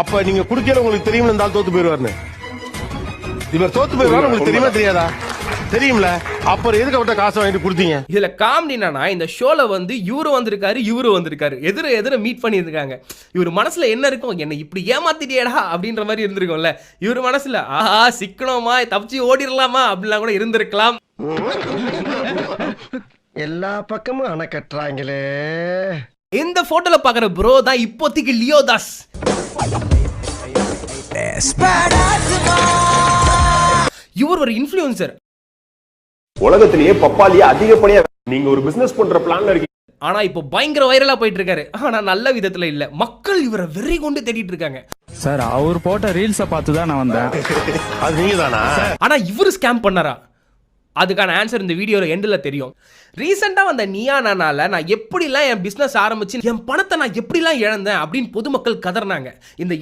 அப்ப நீங்க குடுக்கல உங்களுக்கு தெரியும்ல ஆள் தோத்து போயிருவாருன்னு இவர் தோத்து போயிருவாரு உங்களுக்கு தெரியுமா தெரியாதா? தெரியும்ல. அப்புறம் எதுக்கு அவர்கிட்ட காசு வாங்கிட்டு கொடுத்தீங்க? இதுல காமெடி என்னன்னா இந்த ஷோல வந்து இவரு வந்திருக்காரு இவரு வந்திருக்காரு. எதிர எதிர மீட் பண்ணியிருக்காங்க. இவர் மனசுல என்ன இருக்கும் என்ன இப்படி ஏமாத்திட்டியடா அப்படின்ற மாதிரி இருந்திருக்கும்ல. இவர் மனசுல ஆஹா சிக்கனமா தப்பிச்சு ஓடிடலாமா அப்படிலாம் கூட இருந்திருக்கலாம். எல்லா பக்கமும் அணை கட்டுறாங்களே. இந்த போட்டோல பாக்குற ப்ரோ தான் இப்போதைக்கு லியோ தாஸ் இவர் ஒரு இன்ஃப்ளூயன்சர் உலகத்திலேயே பப்பாளியை அதிகப்படியா நீங்க ஒரு பிசினஸ் பண்ற பிளான்ல இருக்கீங்க. ஆனா இப்போ பயங்கர வைரலா போயிட்டு இருக்காரு ஆனா நல்ல விதத்துல இல்ல. மக்கள் இவரை வெறி கொண்டு தேடிட்டு இருக்காங்க. சார் அவர் போட்ட ரீல்ஸை பார்த்து தான் நான் வந்தேன். அது நீங்க தானா ஆனா இவரு ஸ்கேம் பண்ணாரா? அதுக்கான ஆன்சர் இந்த வீடியோவில் எண்டில் தெரியும். ரீசெண்டாக வந்த நியானானால நான் எப்படிலாம் என் பிஸ்னஸ் ஆரம்பிச்சு என் பணத்தை நான் எப்படிலாம் இழந்தேன் அப்படின்னு பொதுமக்கள் கதறினாங்க. இந்த